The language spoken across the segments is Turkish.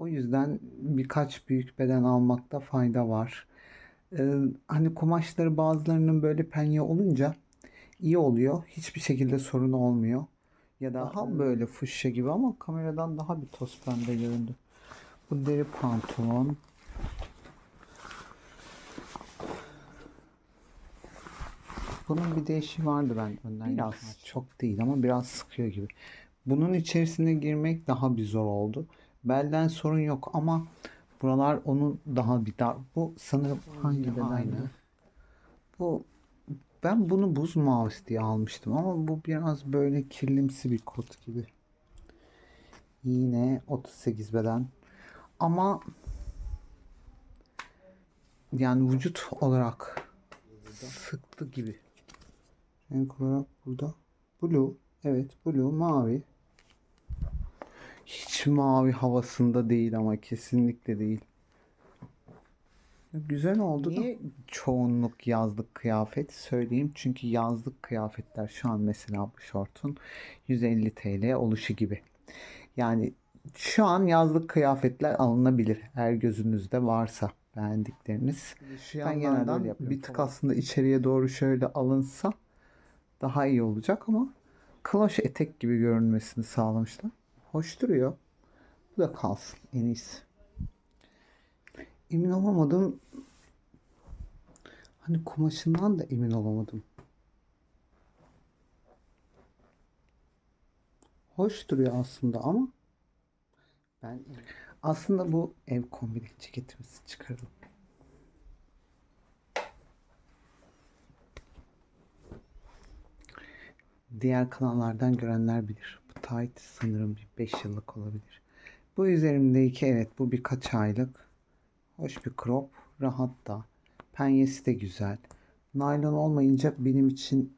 O yüzden birkaç büyük beden almakta fayda var. Ee, hani kumaşları bazılarının böyle penye olunca iyi oluyor. Hiçbir şekilde sorun olmuyor. Ya da daha böyle fuşya gibi ama kameradan daha bir toz pembe göründü. Bu deri pantolon. Bunun bir değişi vardı ben önden. Biraz çok değil ama biraz sıkıyor gibi. Bunun içerisine girmek daha bir zor oldu. Belden sorun yok ama buralar onun daha bir dar. Bu sanırım hangi bedenli? Bu ben bunu buz mavisi diye almıştım ama bu biraz böyle kirlimsi bir kot gibi. Yine 38 beden. Ama yani vücut olarak sıktı gibi. Renk olarak burada blue. Evet blue mavi. Hiç mavi havasında değil ama kesinlikle değil. Güzel oldu Niye çoğunluk yazlık kıyafet söyleyeyim. Çünkü yazlık kıyafetler şu an mesela bu şortun 150 TL oluşu gibi. Yani şu an yazlık kıyafetler alınabilir. Eğer gözünüzde varsa beğendikleriniz. ben genelde öyle yapıyorum. Bir tık aslında içeriye doğru şöyle alınsa daha iyi olacak ama kloş etek gibi görünmesini sağlamışlar. Hoş duruyor. Bu da kalsın en iyisi. Emin olamadım. Hani kumaşından da emin olamadım. Hoş duruyor aslında ama ben aslında bu ev kombini ceketimizi çıkaralım. Diğer kanallardan görenler bilir. Tight sanırım bir 5 yıllık olabilir. Bu üzerimdeki evet bu birkaç aylık. Hoş bir crop. Rahat da. Penyesi de güzel. Naylon olmayınca benim için.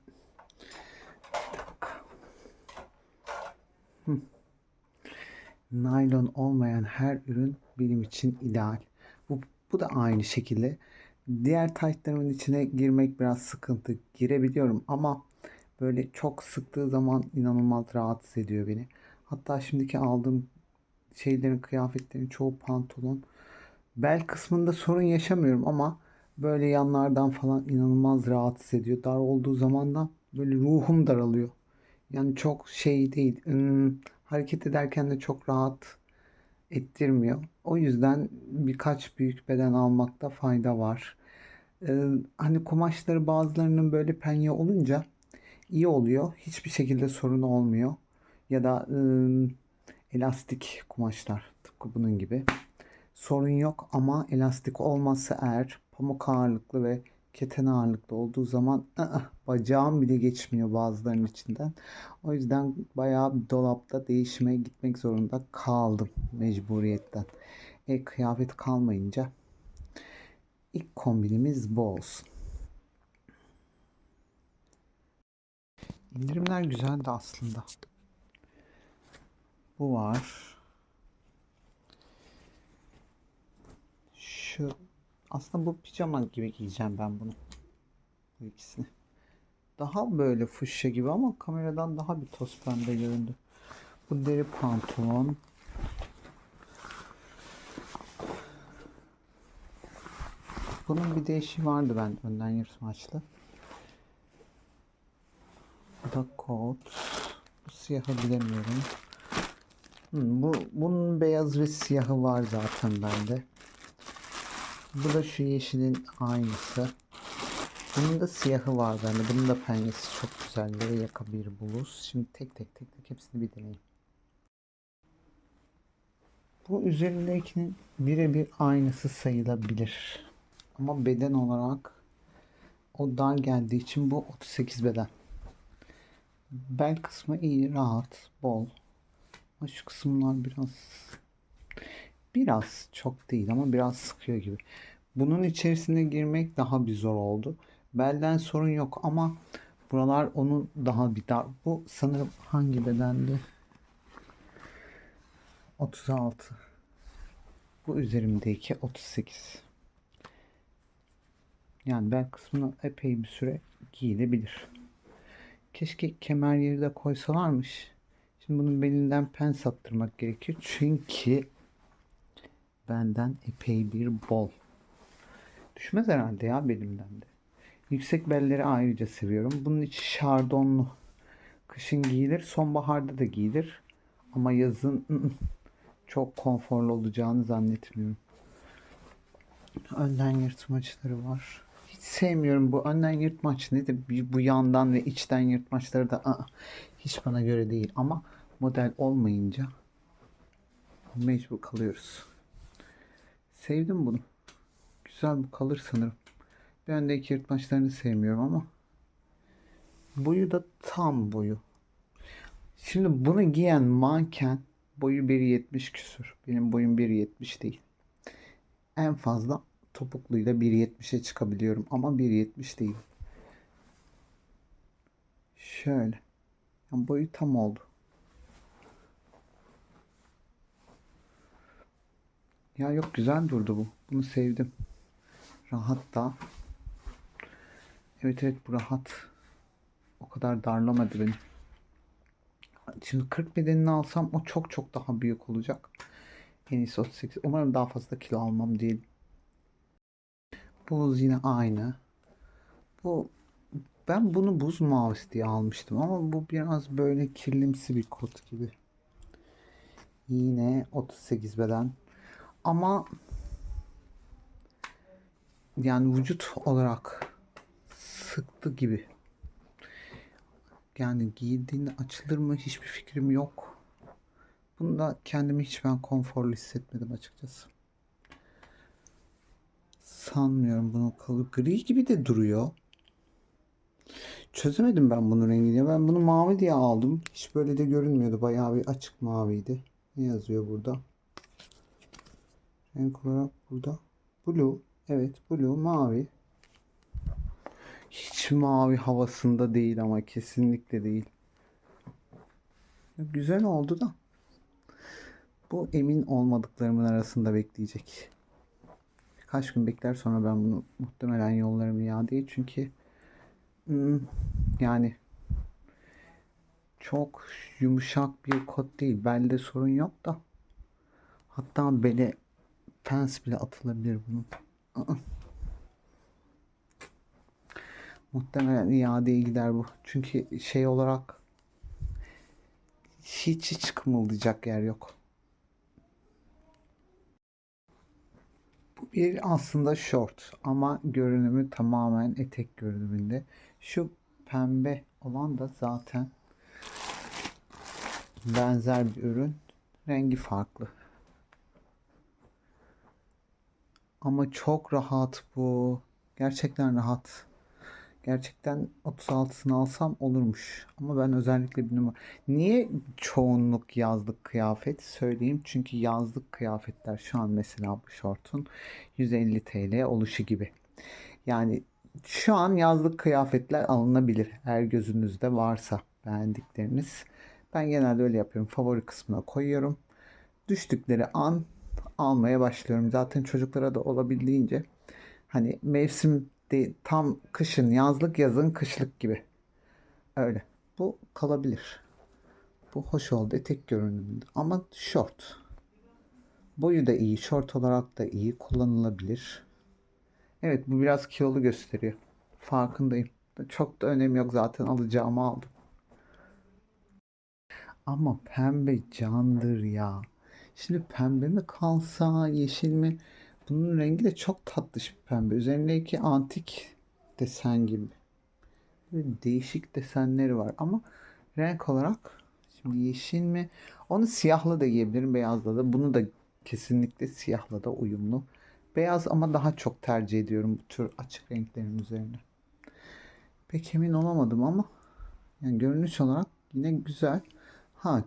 Naylon olmayan her ürün benim için ideal. Bu, bu da aynı şekilde. Diğer taytlarımın içine girmek biraz sıkıntı. Girebiliyorum ama böyle çok sıktığı zaman inanılmaz rahatsız ediyor beni. Hatta şimdiki aldığım şeylerin kıyafetlerin çoğu pantolon. Bel kısmında sorun yaşamıyorum ama böyle yanlardan falan inanılmaz rahatsız ediyor. Dar olduğu zaman da böyle ruhum daralıyor. Yani çok şey değil. ım, hareket ederken de çok rahat ettirmiyor. O yüzden birkaç büyük beden almakta fayda var. Ee, hani kumaşları bazılarının böyle penye olunca iyi oluyor. Hiçbir şekilde sorun olmuyor. Ya da ım, elastik kumaşlar tıpkı bunun gibi. Sorun yok ama elastik olmazsa eğer pamuk ağırlıklı ve keten ağırlıklı olduğu zaman ı-ı, bacağım bile geçmiyor bazılarının içinden. O yüzden bayağı bir dolapta değişime gitmek zorunda kaldım mecburiyetten. E kıyafet kalmayınca ilk kombinimiz bu olsun. İndirimler güzeldi aslında. Bu var. Şu aslında bu pijama gibi giyeceğim ben bunu. Bu ikisini. Daha böyle fuşya gibi ama kameradan daha bir toz pembe göründü. Bu deri pantolon. Bunun bir değişi vardı ben önden yırtmaçlı. Bu kot. Bu siyahı bilemiyorum. Hmm, bu bunun beyaz ve siyahı var zaten bende. Bu da şu yeşilin aynısı. Bunun da siyahı var bende. Bunun da penyesi çok güzel. Yere yaka bir bluz. Şimdi tek tek tek tek hepsini bir deneyeyim. Bu üzerindekinin birebir aynısı sayılabilir. Ama beden olarak o dar geldiği için bu 38 beden. Bel kısmı iyi, rahat, bol. Ama şu kısımlar biraz biraz çok değil ama biraz sıkıyor gibi. Bunun içerisine girmek daha bir zor oldu. Belden sorun yok ama buralar onun daha bir dar. Bu sanırım hangi bedendi? 36. Bu üzerimdeki 38. Yani bel kısmına epey bir süre giyilebilir. Keşke kemer yeri de koysalarmış. Şimdi bunun belinden pen sattırmak gerekiyor. Çünkü benden epey bir bol. Düşmez herhalde ya belimden de. Yüksek belleri ayrıca seviyorum. Bunun içi şardonlu. Kışın giyilir, sonbaharda da giyilir. Ama yazın çok konforlu olacağını zannetmiyorum. Önden yırtmaçları var. Sevmiyorum bu önden yırtmaç nedir? Bu yandan ve içten yırtmaçları da ı-ı, hiç bana göre değil. Ama model olmayınca mecbur kalıyoruz. Sevdim bunu. Güzel bu kalır sanırım. Bir öndeki yırtmaçlarını sevmiyorum ama boyu da tam boyu. Şimdi bunu giyen manken boyu 1.70 küsur. Benim boyum 1.70 değil. En fazla topukluyla 1.70'e çıkabiliyorum ama 1.70 değil. Şöyle. Yani boyu tam oldu. Ya yok güzel durdu bu. Bunu sevdim. Rahat da. Evet evet bu rahat. O kadar darlamadı beni. Şimdi 40 bedenini alsam o çok çok daha büyük olacak. En iyisi 38. Umarım daha fazla kilo almam değil. Buz yine aynı. Bu ben bunu buz mavisi diye almıştım ama bu biraz böyle kirlimsi bir kot gibi. Yine 38 beden. Ama yani vücut olarak sıktı gibi. Yani giydiğinde açılır mı hiçbir fikrim yok. Bunda kendimi hiç ben konforlu hissetmedim açıkçası. Sanmıyorum bunu kalıp gri gibi de duruyor. Çözemedim ben bunun rengini. Ben bunu mavi diye aldım. Hiç böyle de görünmüyordu. Bayağı bir açık maviydi. Ne yazıyor burada? Renk olarak burada. Blue. Evet blue mavi. Hiç mavi havasında değil ama kesinlikle değil. Güzel oldu da. Bu emin olmadıklarımın arasında bekleyecek. Birkaç gün bekler sonra ben bunu muhtemelen yollarım iadeye çünkü hmm, yani çok yumuşak bir kot değil. Belde sorun yok da. Hatta bele pens bile atılabilir bunun. Muhtemelen iadeye gider bu. Çünkü şey olarak hiç hiç kımıldayacak yer yok. Bir aslında short ama görünümü tamamen etek görünümünde. Şu pembe olan da zaten benzer bir ürün. Rengi farklı. Ama çok rahat bu. Gerçekten rahat. Gerçekten 36'sını alsam olurmuş. Ama ben özellikle bir numara... Niye çoğunluk yazlık kıyafet? Söyleyeyim. Çünkü yazlık kıyafetler şu an mesela bu şortun 150 TL oluşu gibi. Yani şu an yazlık kıyafetler alınabilir. Eğer gözünüzde varsa beğendikleriniz. Ben genelde öyle yapıyorum. Favori kısmına koyuyorum. Düştükleri an almaya başlıyorum. Zaten çocuklara da olabildiğince hani mevsim de tam kışın yazlık yazın kışlık gibi. Öyle. Bu kalabilir. Bu hoş oldu. Etek görünümünde. Ama short. Boyu da iyi. Short olarak da iyi. Kullanılabilir. Evet bu biraz kilolu gösteriyor. Farkındayım. Çok da önemi yok zaten alacağımı aldım. Ama pembe candır ya. Şimdi pembe mi kalsa yeşil mi? Bunun rengi de çok tatlış bir pembe. Üzerindeki antik desen gibi. Böyle değişik desenleri var ama renk olarak şimdi yeşil mi? Onu siyahla da giyebilirim, beyazla da. Bunu da kesinlikle siyahla da uyumlu. Beyaz ama daha çok tercih ediyorum bu tür açık renklerin üzerine. Pek emin olamadım ama yani görünüş olarak yine güzel. Ha?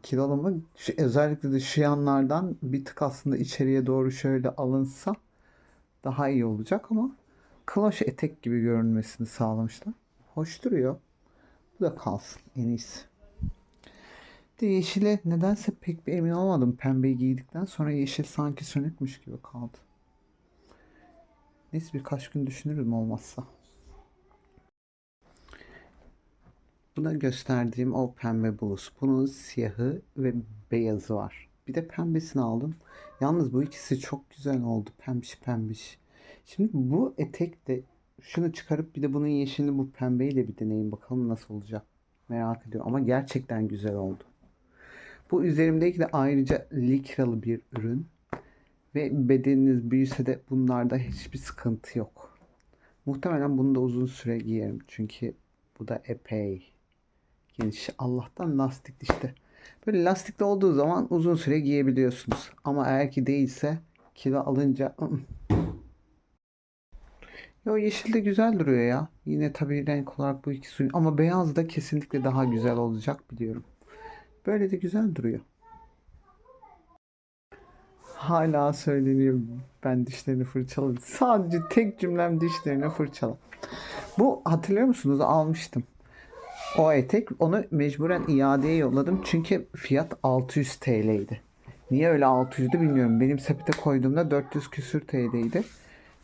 Şu, özellikle de şu yanlardan bir tık aslında içeriye doğru şöyle alınsa daha iyi olacak ama kloş etek gibi görünmesini sağlamışlar. Hoş duruyor. Bu da kalsın en iyisi. De yeşile nedense pek bir emin olmadım pembeyi giydikten sonra yeşil sanki sönükmüş gibi kaldı. Neyse birkaç gün düşünürüm olmazsa. Buna gösterdiğim o pembe bluz. Bunun siyahı ve beyazı var. Bir de pembesini aldım. Yalnız bu ikisi çok güzel oldu. Pembiş pembiş. Şimdi bu etek de şunu çıkarıp bir de bunun yeşilini bu pembeyle bir deneyin bakalım nasıl olacak. Merak ediyorum ama gerçekten güzel oldu. Bu üzerimdeki de ayrıca likralı bir ürün. Ve bedeniniz büyüse de bunlarda hiçbir sıkıntı yok. Muhtemelen bunu da uzun süre giyerim. Çünkü bu da epey geniş. Allah'tan lastikli işte. Böyle lastikli olduğu zaman uzun süre giyebiliyorsunuz. Ama eğer ki değilse kilo alınca ı-ı. Yo yeşil de güzel duruyor ya. Yine tabii renk olarak bu ikisi ama beyaz da kesinlikle daha güzel olacak biliyorum. Böyle de güzel duruyor. Hala söyleniyor ben dişlerini fırçaladım. Sadece tek cümlem dişlerini fırçala. Bu hatırlıyor musunuz? Almıştım. O etek onu mecburen iadeye yolladım. Çünkü fiyat 600 TL'ydi. Niye öyle 600'dü bilmiyorum. Benim sepete koyduğumda 400 küsür TL'ydi.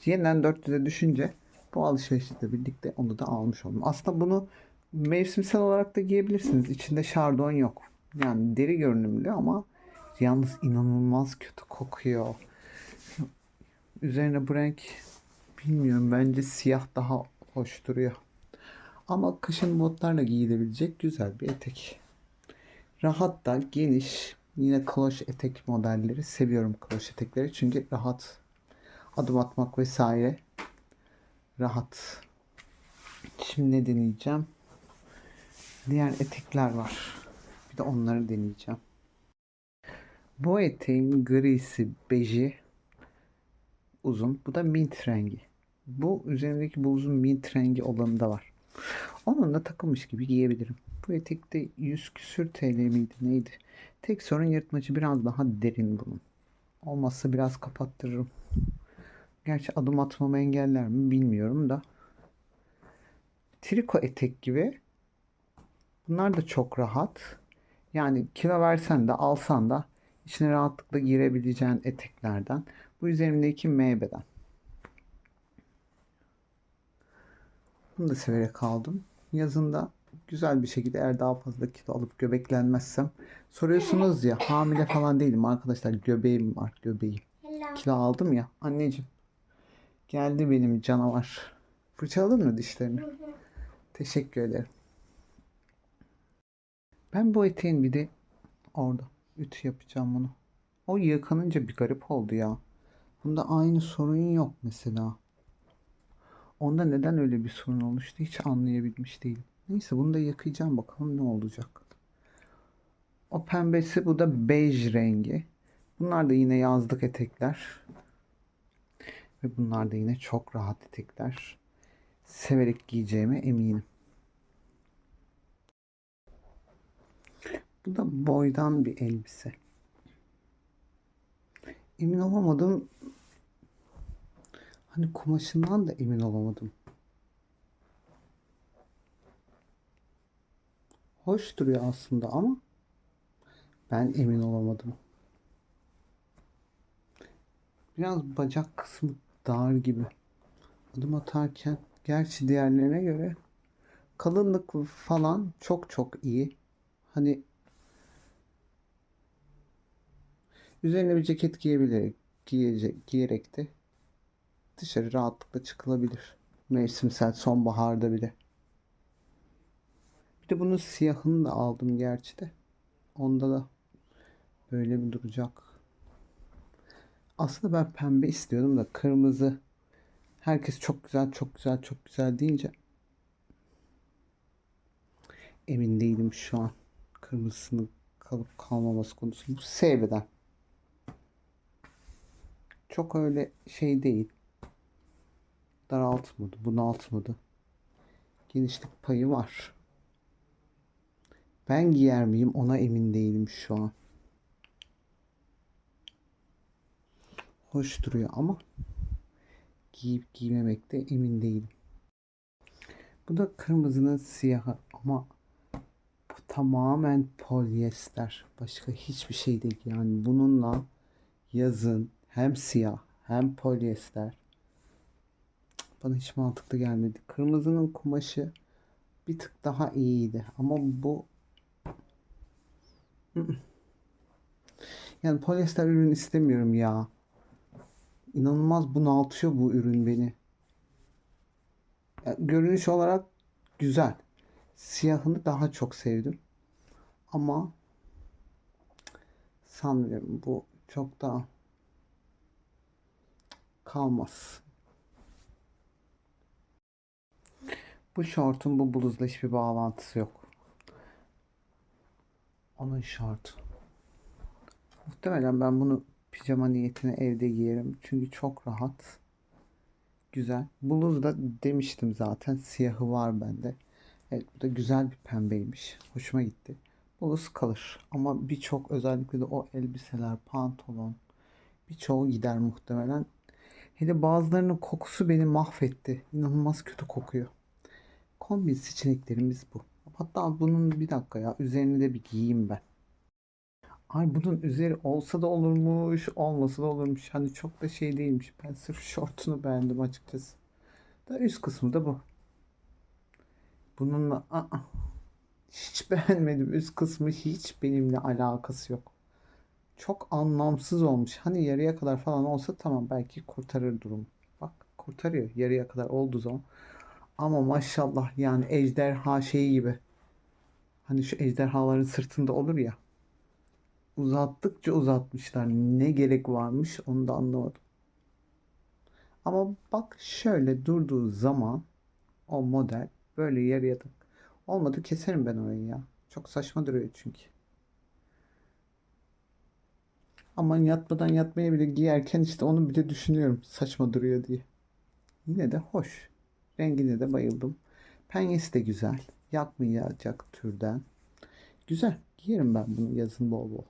Yeniden 400'e düşünce bu alışverişle birlikte onu da almış oldum. Aslında bunu mevsimsel olarak da giyebilirsiniz. İçinde şardon yok. Yani deri görünümlü ama yalnız inanılmaz kötü kokuyor. Üzerine bu renk bilmiyorum bence siyah daha hoş duruyor. Ama kışın botlarla giyilebilecek güzel bir etek. Rahat da geniş. Yine kloş etek modelleri. Seviyorum kloş etekleri çünkü rahat. Adım atmak vesaire. Rahat. Şimdi ne deneyeceğim? Diğer etekler var. Bir de onları deneyeceğim. Bu eteğin grisi, beji uzun. Bu da mint rengi. Bu üzerindeki bu uzun mint rengi olanı da var. Onunla takılmış gibi giyebilirim. Bu etekte 100 küsür TL miydi neydi? Tek sorun yırtmacı biraz daha derin bunun. Olmazsa biraz kapattırırım. Gerçi adım atmamı engeller mi bilmiyorum da. Triko etek gibi. Bunlar da çok rahat. Yani kilo versen de alsan da içine rahatlıkla girebileceğin eteklerden. Bu üzerimdeki M beden. Bunu da severek aldım. Yazında güzel bir şekilde eğer daha fazla kilo alıp göbeklenmezsem soruyorsunuz ya hamile falan değilim arkadaşlar göbeğim var göbeğim. Kilo aldım ya anneciğim. Geldi benim canavar. Fırçaladın mı dişlerini? Teşekkür ederim. Ben bu eteğin bir de orada ütü yapacağım bunu. O yıkanınca bir garip oldu ya. Bunda aynı sorun yok mesela. Onda neden öyle bir sorun oluştu hiç anlayabilmiş değilim. Neyse bunu da yıkayacağım bakalım ne olacak. O pembesi bu da bej rengi. Bunlar da yine yazlık etekler. Ve bunlar da yine çok rahat etekler. Severek giyeceğime eminim. Bu da boydan bir elbise. Emin olamadım. Hani kumaşından da emin olamadım. Hoş duruyor aslında ama ben emin olamadım. Biraz bacak kısmı dar gibi. Adım atarken gerçi diğerlerine göre kalınlık falan çok çok iyi. Hani üzerine bir ceket giyebilerek giyecek, giyerek de dışarı rahatlıkla çıkılabilir. Mevsimsel sonbaharda bile. Bir de bunun siyahını da aldım gerçi de. Onda da böyle bir duracak. Aslında ben pembe istiyordum da kırmızı. Herkes çok güzel, çok güzel, çok güzel deyince emin değilim şu an. Kırmızısının kalıp kalmaması konusunda. Bu S beden. Çok öyle şey değil. Daraltmadı, bunaltmadı. Genişlik payı var. Ben giyer miyim ona emin değilim şu an. Hoş duruyor ama giyip giymemekte emin değilim. Bu da kırmızının siyahı ama bu tamamen polyester. Başka hiçbir şey değil. Yani bununla yazın hem siyah hem polyester. Bana hiç mantıklı gelmedi. Kırmızının kumaşı bir tık daha iyiydi. Ama bu Yani polyester ürün istemiyorum ya. İnanılmaz bunaltıyor bu ürün beni. Ya, görünüş olarak güzel. Siyahını daha çok sevdim. Ama sanmıyorum bu çok daha kalmaz. Bu şortun bu bluzla hiçbir bağlantısı yok. Onun şortu. Muhtemelen ben bunu pijama niyetine evde giyerim. Çünkü çok rahat. Güzel. Bluz da demiştim zaten. Siyahı var bende. Evet bu da güzel bir pembeymiş. Hoşuma gitti. Bluz kalır. Ama birçok özellikle de o elbiseler, pantolon birçoğu gider muhtemelen. Hele bazılarının kokusu beni mahvetti. İnanılmaz kötü kokuyor. Kombin seçeneklerimiz bu. Hatta bunun bir dakika ya üzerini de bir giyeyim ben. Ay bunun üzeri olsa da olurmuş, olmasa da olurmuş. Hani çok da şey değilmiş. Ben sırf şortunu beğendim açıkçası. Da üst kısmı da bu. Bununla aa, hiç beğenmedim. Üst kısmı hiç benimle alakası yok. Çok anlamsız olmuş. Hani yarıya kadar falan olsa tamam belki kurtarır durum. Bak kurtarıyor yarıya kadar olduğu zaman. Ama maşallah yani ejderha şeyi gibi. Hani şu ejderhaların sırtında olur ya. Uzattıkça uzatmışlar. Ne gerek varmış onu da anlamadım. Ama bak şöyle durduğu zaman o model böyle yarıya da olmadı keserim ben orayı ya. Çok saçma duruyor çünkü. Aman yatmadan yatmaya bile giyerken işte onu bile düşünüyorum saçma duruyor diye. Yine de hoş. Rengine de bayıldım. Penyesi de güzel. Yakmayacak türden. Güzel. Giyerim ben bunu yazın bol bol.